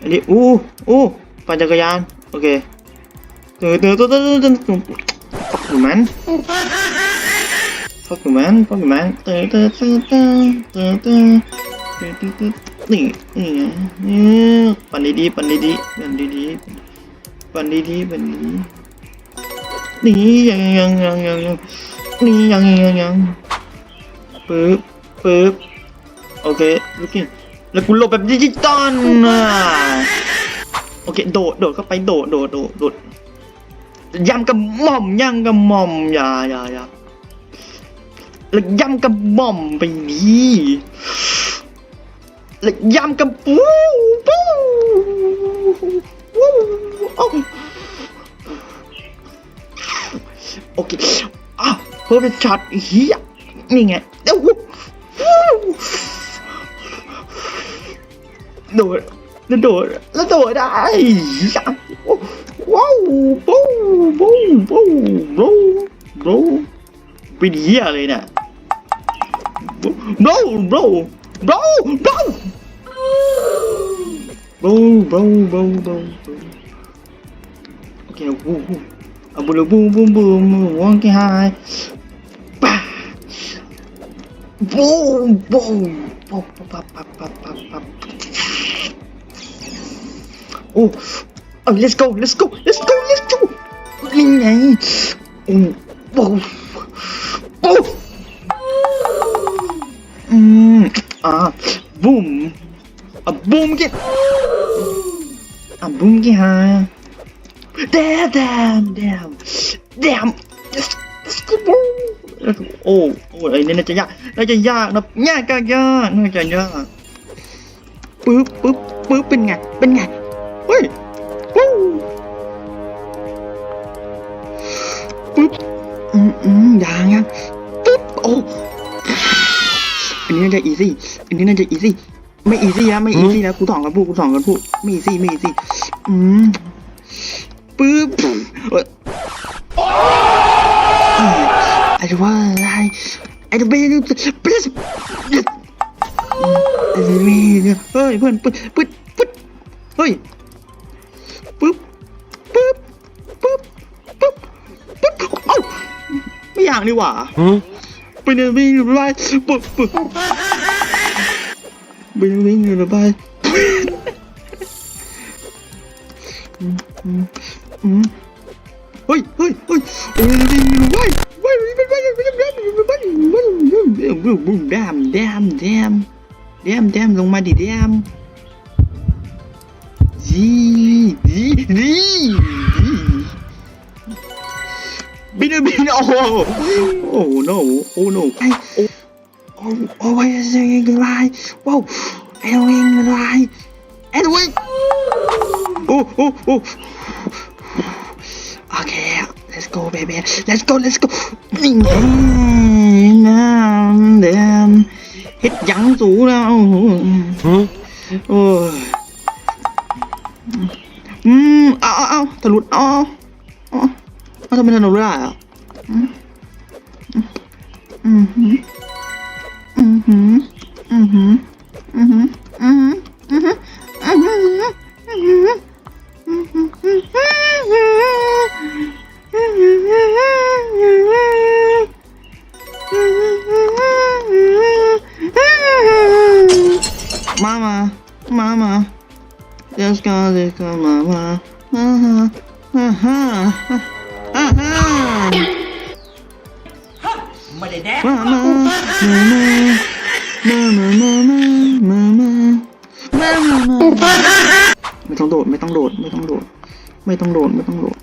อันนี้อู้อู้ปั่นจักรยานโอเคเตือนเตือนเตือนเตือนเตือนตือนฟักอยู่มันฟักอยู่มันฟักอยู่มันเตือนเตือนเตือนเตือนเตือนเตือนเตือนเตือนเตือนนี่นี่ไงนี่ปั่นดีๆปั่นดีๆปั่นดีๆปั่นดีๆปั่นดีๆนี่ยังยังยังยังยังนี่ยังยังยังยังปึ๊บปึ๊บโอเคลูกกิน แล้วกูหลบแบบดิจิตอลอะโอเคโดดโดดเข้าไปโดดโดดโดดโดดยำกระหม่อมยำกระหม่อมอย่าอย่าอย่าแล้วยำกระหม่อมไปนี่แล้วยำกระปูปูปูโอเคอะเพิ่มเป็นช็อตเฮียนี่ไงเอ้า โดดแล้วโดดแล้วโดดได้ยะว้าวปูปูปูปูปูเป็นเหี้ยเลยเนี่ยบูบูบูบูบูบูบูบูบูโอเคบูบูอะบูบูบูบูบูวองกี้ไฮป้าบูบูบูปั๊บปั๊บปั๊บปั๊บปั๊บ โอ้เออ let's go let's go let's go let's go นี่ไงโอ้โอ้โอ้อืมอ่าบูมอะบูมกี่อะบูมกี่ฮะ damn damn damn damn let's let's go boom โอ้โอ้ไอ้นี่น่าจะยากน่าจะยากนะยากก็ยากน่าจะยากปึ๊บปึ๊บปึ๊บเป็นไงเป็นไง เฮ้ยวู้ปึ๊บอืมอืมอย่างยังปึ๊บโอ้อันนี้น่าจะอีซี่อันนี้น่าจะอีซี่ไม่อีซี่นะไม่อีซี่นะกูสองกันพูดกูสองกันพูดไม่อีซี่ไม่อีซี่อืมปึ๊บเอ้ยไอ้ว่าอะไรไอ้เบนเบสเบสเฮ้ยเพื่อนปึ๊บปึ๊บปึ๊บเฮ้ยากดีกว่า Huh? ไปเดินวิ่งอยู่ไปปึ๊บปึ๊บไปเดินวิ่งอยู่ไปอืมอืมอืมเฮ้ยเฮ้ยเฮ้ยไปเดินวิ่งอยู่ไปไปไปไปไปไปไปไปไปไปไปแดมแดมแดมแดมแดมลงมาดิแดม Gì gì gì Bina Bina! Oh oh, oh, oh no! Oh no! Hey! Oh, oh, oh why is he alive? Wow! Edwin alive! Edwin! Oh, oh, oh! Okay, let's go, baby! Let's go, let's go! Damn! Hết trắng rú nào! Ôi! Ừm, ao, ao, ao, thật lụt, ao! 아, 나 맨날 노래 알아. just gonna, come, mama, uh-huh, uh-huh. ไม่ได้แดก Mama. Mama. Mama, mama, mama. Mama. ไม่ต้องโดดไม่ต้องโดดไม่ต้องโดด ไม่ต้องโดดไม่ต้องโดด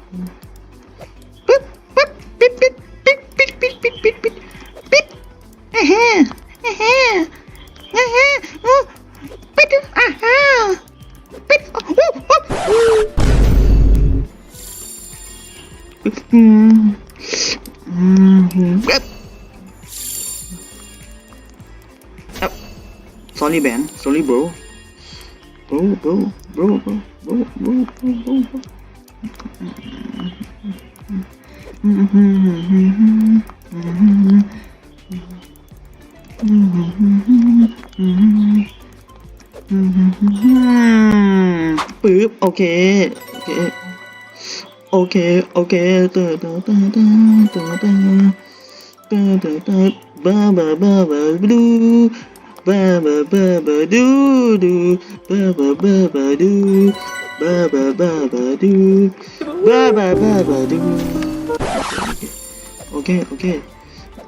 sorry Ben sorry bro bro bro bro bro bro bro bro bro bro อืมอืมอืมอืมอืมอืมอืมอืมอืมอืมอืมเคโอเคโอเคโอเคเตอเตอเตอเตอเตอเตอเตอเตอเตอบ้าบ้าบ้าบ้าดู ba ba ba ba du du ba ba ba ba du ba ba ba ba du ba ba ba ba du ok ok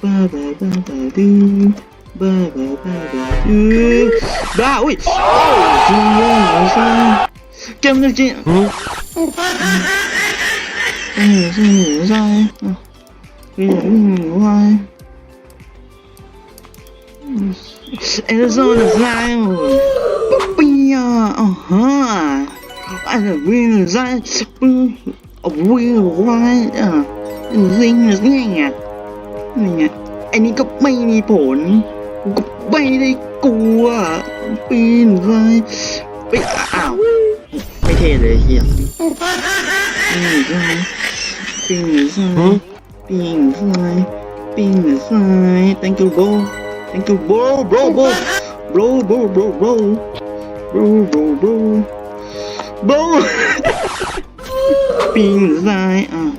ba ba ba ba du ba ba ba ba du ba ui trong nước chị Ê, sao nhỉ ra Bây giờ mình ngủ ai Arizona's live. Yeah, uh huh. And the wind is like a wheel wide. Zing, zing. นี่ไงไอ้นี่ก็ไม่มีผลก็ไม่ได้กลัว ปีนเลยไปอ้าวไม่เท่เลยเฮียปีนเลยปีนเลยปีนเลยปีนเลย thank you bro Thank you, bro, bro, bro, bro, bro, bro, bro, bro, bro, bro, bro. Being thy uh,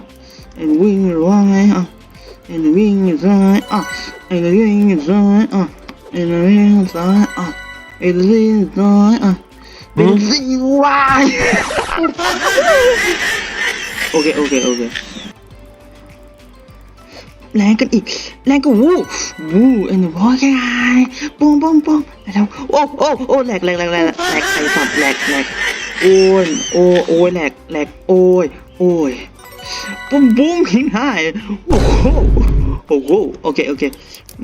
and wing thy uh, and wing thy uh, and wing thy uh, and wing thy uh, and wing thy uh, and hmm? wing thy. Okay, okay, okay. แรงกันอีกแรงก็วู้วู้เอ็นวอแค่ไงปองปองปองแล้วโอ้โอ้โอ้แหลกแหลกแหลกแหลกแหลกไอ้สัตว์แหลกแหลกโอ้ยโอ้โอ้ยแหลกแหลกโอ้ยโอ้ยปุ้มปุ้มหินหายโอ้โหโอ้โหโอเคโอเคอ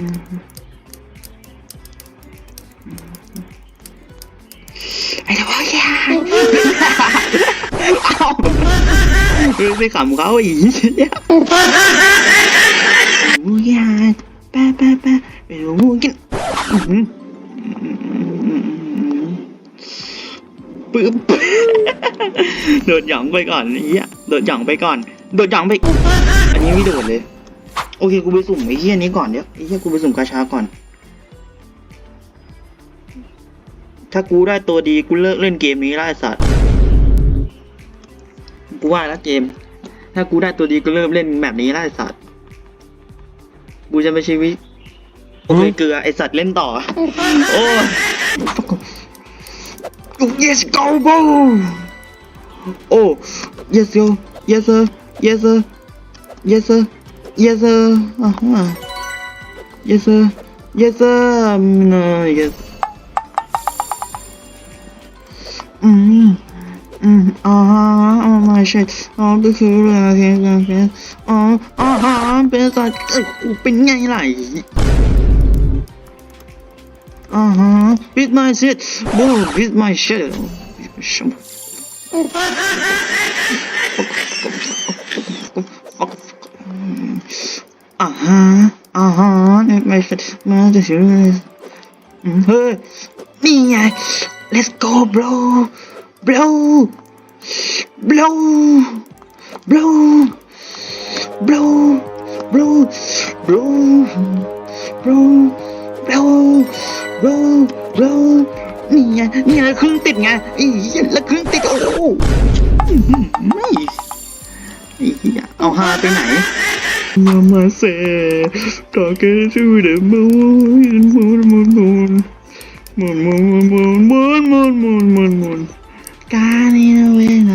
ืม ไปขำเขาอีกเนี่ยวูยาป้าป้าป้าไปดูวูกินปึ๊บโดดหย่องไปก่อนไอ้เหี้ยโดดหย่องไปก่อน โดดหย่องไป อันนี้ไม่โดดเลย โอเคกูไปสุ่มไอ้เหี้ยนี้ก่อนเดี๋ยวไอ้เหี้ยกูไปสุ่มกาชาก่อน ถ้ากูได้ตัวดีกูเลิกเล่นเกมนี้แล้วไอ้สัตว์ กูว่าแล้วเกม ถ้ากูได้ตัวดีกูเลิกเล่นแบบนี้แล้วไอ้สัตว์ กูจะไปชีวิตโอเคเกลือไอสัตว์เล่นต่อ โอ้ย yes go bro โอ้ yes yo yes sir yes sir yes sir yes sir อ่าฮะ yes sir yes sir no yes อืม อืมอ๋ออ๋อไม่ใช่อ๋อก็คือเรื่องเพียงเพียงอ๋ออ๋ออ๋อเป็นสัตว์เอ้ยกูเป็นไงล่ะอ๋อฮะ beat my shit bro beat my shit อ่าฮะอ่าฮะ beat my shit มาจะชื่อเฮ้ยนี่ไง let's go bro บลูบลูบลูบลูบลูบลูบลูบลูบลู blow นี่ไงนี่ไงเครึ่งติดไงอีแล้วครึ่งติดโอ้โหไม่เอาฮาไปไหนมามาเซ่ต่อแกชื่อเดมูนมูนมูนมูนมูนมูนมูนมูนมูนมูนมูน God in a win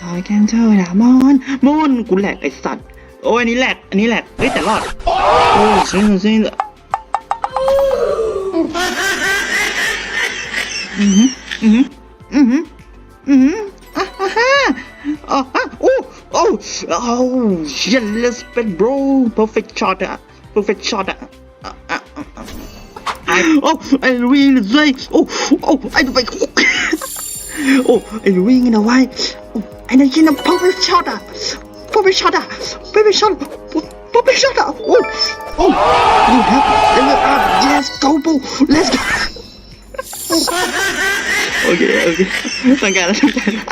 จอยแคนเทลดามอนมูนกูแหลกไอสัตว์ โอ้ยอันนี้แหลก อันนี้แหลก เฮ้ย แต่รอด โอ้ยซิงซิงอือหืออือหืออือหืออือหืออะอะฮ่าอะอะโอ้ โอ้ โอ้ shit let's bet bro perfect shot อะ perfect shot อะอะโอ้ไอ้ลุยเลยโอ้ โอ้ ไอตัวไป I really in a way oh I know you know perfect shot อะ perfect shot อะ perfect shot perfect shot อะ oh oh you have level up yes go bro let's go โอเคโอเคต้องการแล้วต้องการแล้ว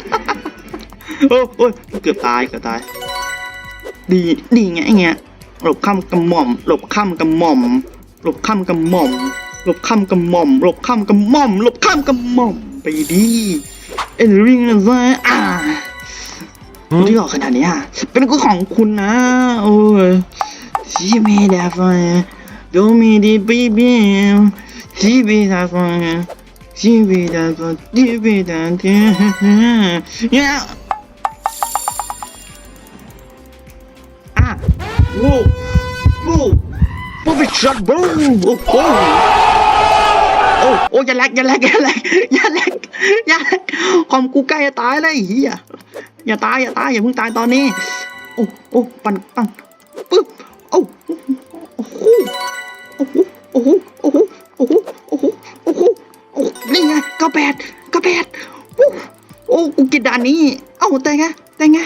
โอ้โอ้ยเกือบตายเกือบตาย ดีดีไงไอ้เงี้ยหลบข้ามกระหม่อมหลบข้ามกระหม่อมหลบข้ามกระหม่อมหลบข้ามกระหม่อมหลบข้ามกระหม่อมหลบข้ามกระหม่อมไปดี เอ็นริงนะซะอ่าที่หลอกขนาดเนี้ยเป็นก็ของคุณนะ โอ้ยที่ไม่ได้ฟังดูมีดีบีบีที่ไม่ได้ฟังที่ไม่ได้ฟังที่ไม่ได้ฟังเนี่ยอะโว้โว้โว้ไปช็อตบรูโอ้โห โอ้ยอย่าแลกอย่าแลกอย่าแลกอย่าแลกอย่าแลกคอมกูใกล้จะตายแล้วไอ้เหี้ยอย่าตายอย่าตายอย่าเพิ่งตายตอนนี้ โอ้โอ้ปันปังปึ๊บโอ้โอ้โหโอ้โหโอ้โหโอ้โหโอ้โหโอ้โหโอ้โหโอ้นี่ไงกระแปดกระแปดโอ้กูกินด่านนี้ เอ้าแต่ไงแต่ไง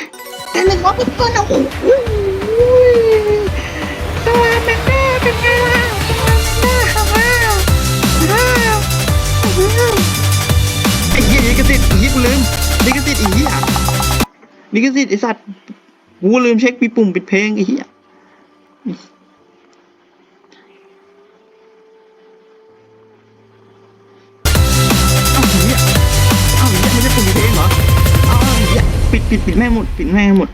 แต่หนึ่งว่าเพื่อนเอ้ ลิขสิทธิ์อีกูลืมลิขสิทธิ์อีกลิขสิทธิ์ไอสัตว์กูลืมเช็คปีปุ่มปิดเพลงไอ้เหี้ยปิดปิดปิดแม่หมด ปิดแม่หมด